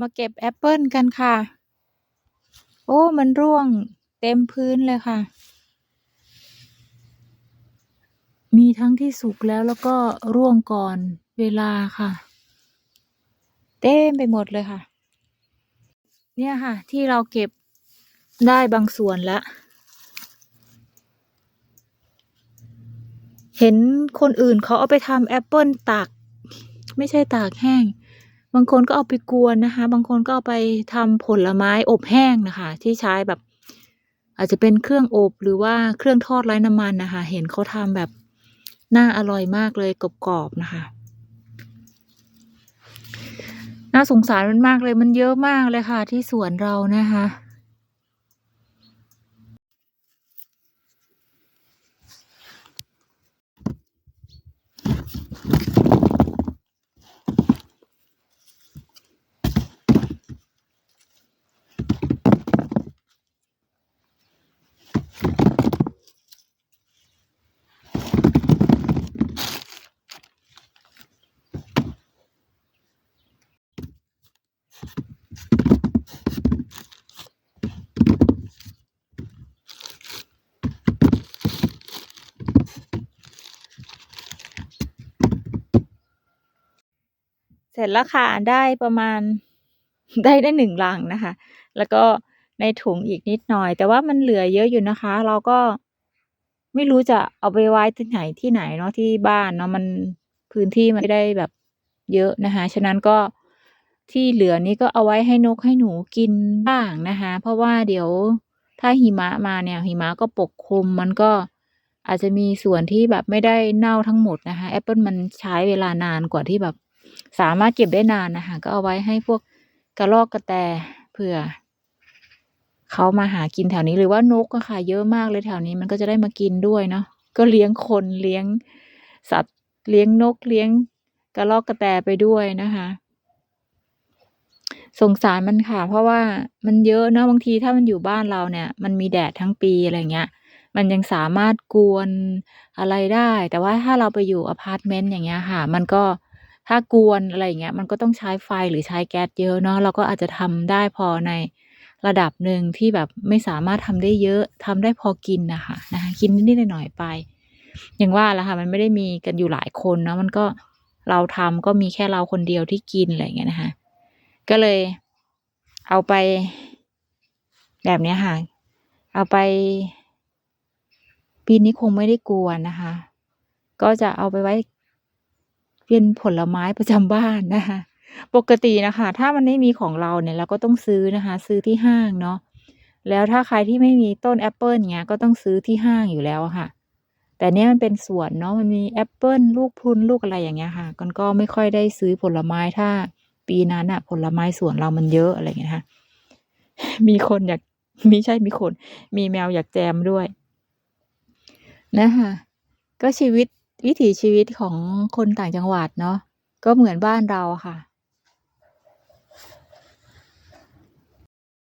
มาเก็บแอปเปิลกันค่ะ โอ้ มันร่วงเต็มพื้นเลยค่ะ มีทั้งที่สุกแล้วแล้วก็ร่วงก่อนเวลาค่ะ เต็มไปหมดเลยค่ะ เนี่ยค่ะ ที่เราเก็บได้บางส่วนแล้ว เห็นคนอื่นเขาเอาไปทำแอปเปิลตาก ไม่ใช่ตากแห้ง บางคนก็เอาไปกวนนะคะ บางคนก็เอาไปทำผลไม้อบแห้งนะคะ ที่ใช้แบบ อาจจะเป็นเครื่องอบหรือว่าเครื่องทอดไร้น้ำมันนะคะ เห็นเขาทำแบบน่าอร่อยมากเลยกรอบๆนะคะ น่าสงสารมันมากเลยมันเยอะมากเลยค่ะ ที่สวนเรานะคะ เสร็จแล้วค่ะได้ประมาณได้ได้หนึ่งลังนะคะ แล้วก็ในถุงอีกนิดหน่อย แต่ว่ามันเหลือเยอะอยู่นะคะ เราก็ไม่รู้จะเอาไปไว้ที่ไหนที่ไหนเนาะที่บ้านเนาะมันพื้นที่มันไม่ได้แบบเยอะนะคะ ฉะนั้นก็ที่เหลือนี้ก็เอาไว้ให้นกให้หนูกินบ้างนะคะ เพราะว่าเดี๋ยวถ้าหิมะมาเนี่ยหิมะก็ปกคลุมมันก็อาจจะมีส่วนที่แบบไม่ได้เน่าทั้งหมดนะคะแอปเปิลมันใช้เวลานานกว่าที่แบบ สามารถเก็บได้นานนะคะก็เอาไว้ให้พวกกระรอกกระแตเผื่อเขามาหากินแถวนี้หรือว่านกอะค่ะ เยอะมากเลยแถวนี้มันก็จะได้มากินด้วยเนาะก็เลี้ยงคนเลี้ยงสัตว์เลี้ยงนกเลี้ยงกระรอกกระแตไปด้วยนะคะสงสารมันค่ะ เพราะว่ามันเยอะเนอะบางทีถ้ามันอยู่บ้านเราเนี่ย มันมีแดดทั้งปีอะไรเงี้ย มันยังสามารถกวนอะไรได้ แต่ว่าถ้าเราไปอยู่อพาร์ตเมนต์อย่างเงี้ยค่ะ มันก็ ถ้ากวนอะไรอย่างเงี้ยมันก็ต้องใช้ไฟหรือใช้แก๊สเยอะเนาะเราก็อาจจะทำได้พอในระดับหนึ่งที่แบบไม่สามารถทำได้เยอะทำได้พอกินนะคะนะคะกินนิดๆหน่อยๆไป อย่างว่าแหละค่ะมันไม่ได้มีกันอยู่หลายคนเนาะมันก็เราทำก็มีแค่เราคนเดียวที่กินอะไรอย่างเงี้ยนะคะก็เลยเอาไป แบบเนี้ยค่ะ เอาไป ปีนี้คงไม่ได้กวนนะคะ ก็จะเอาไปไว้ เป็นผลไม้ประจำบ้านนะคะ ปกตินะคะ ถ้ามันไม่มีของเราเนี่ยเราก็ต้องซื้อนะคะ ซื้อที่ห้างเนาะแล้วถ้าใครที่ไม่มีต้นแอปเปิลเงี้ยก็ต้องซื้อที่ห้างอยู่แล้วค่ะ แต่เนี้ยมันเป็นสวนเนาะมันมีแอปเปิลลูกพุนลูกอะไรอย่างเงี้ยค่ะกันก็ไม่ค่อยได้ซื้อผลไม้ถ้าปีนั้นอะผลไม้สวนเรามันเยอะอะไรเงี้ยค่ะมีคนอยากมีใช่มีคน มีแมวอยากแจมด้วยนะคะก็ชีวิต วิถีชีวิตของคนต่างจังหวัดเนาะก็เหมือนบ้านเราค่ะ